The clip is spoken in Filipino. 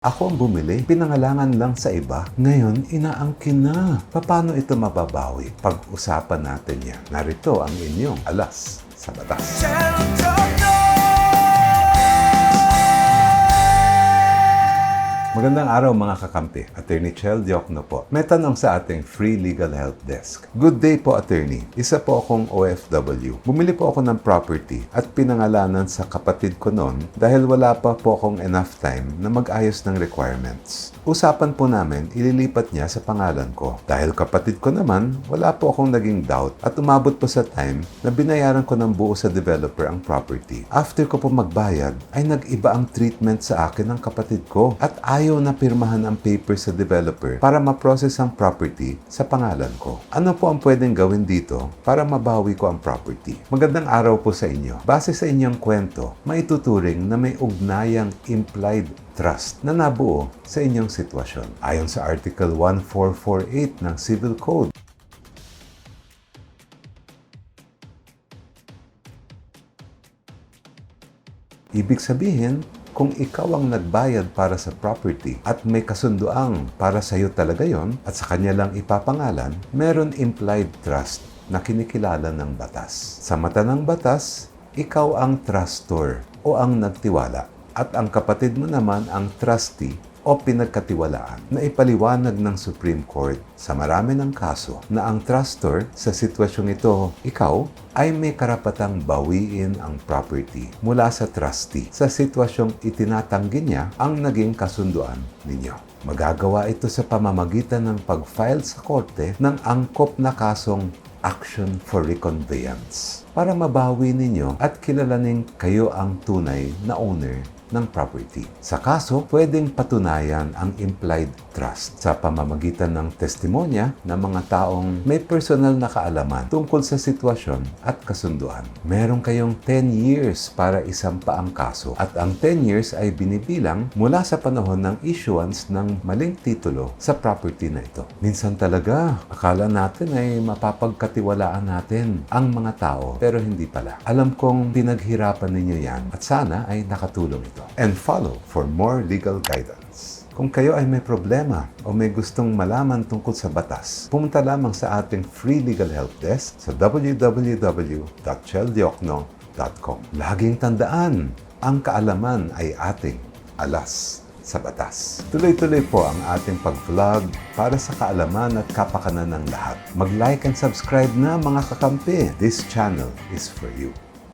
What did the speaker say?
Ako ang bumili, pinangalangan lang sa iba. Ngayon, inaangkin na. Paano ito mababawi? Pag-usapan natin yan. Narito ang inyong alas sa batas. Magandang araw mga kakampi. Attorney Chel Diokno po. May tanong sa ating Free Legal Help Desk. Good day po, attorney. Isa po akong OFW. Bumili po ako ng property at pinangalanan sa kapatid ko noon dahil wala pa po akong enough time na mag-ayos ng requirements. Usapan po namin, ililipat niya sa pangalan ko. Dahil kapatid ko naman, wala po akong naging doubt at umabot po sa time na binayaran ko ng buo sa developer ang property. After ko po magbayad, ay nag-iba ang treatment sa akin ng kapatid ko at ayaw na pirmahan ang paper sa developer para ma-process ang property sa pangalan ko. Ano po ang pwedeng gawin dito para mabawi ko ang property? Magandang araw po sa inyo. Base sa inyong kwento, maituturing na may ugnayang implied trust na nabuo sa inyong sitwasyon. Ayon sa Article 1448 ng Civil Code, Ibig sabihin, kung ikaw ang nagbayad para sa property at may kasunduang para sa iyo talaga yon at sa kanya lang ipapangalan, meron implied trust na kinikilala ng batas. Sa mata ng batas, ikaw ang trustor o ang nagtiwala at ang kapatid mo naman ang trustee o pinagkatiwalaan na ipaliwanag ng Supreme Court sa marami ng kaso na ang trustor sa sitwasyong ito, ikaw, ay may karapatang bawiin ang property mula sa trustee sa sitwasyong itinatanggi niya ang naging kasunduan ninyo. Magagawa ito sa pamamagitan ng pag-file sa korte ng angkop na kasong action for reconveyance para mabawi ninyo at kilalaning kayo ang tunay na owner ng property. Sa kaso, pwedeng patunayan ang implied trust sa pamamagitan ng testimonya ng mga taong may personal na kaalaman tungkol sa sitwasyon at kasunduan. Meron kayong 10 years para isampa ang kaso at ang 10 years ay binibilang mula sa panahon ng issuance ng maling titulo sa property na ito. Minsan talaga, akala natin ay mapapagkatiwalaan natin ang mga tao pero hindi pala. Alam kong pinaghirapan ninyo yan at sana ay nakatulong ito. And follow for more legal guidance. Kung kayo ay may problema o may gustong malaman tungkol sa batas, pumunta lamang sa ating free legal help desk sa www.cheldiokno.com. Laging tandaan, ang kaalaman ay ating alas sa batas. Tuloy-tuloy po ang ating pag-vlog para sa kaalaman at kapakanan ng lahat. Mag-like and subscribe na mga kakampi. This channel is for you.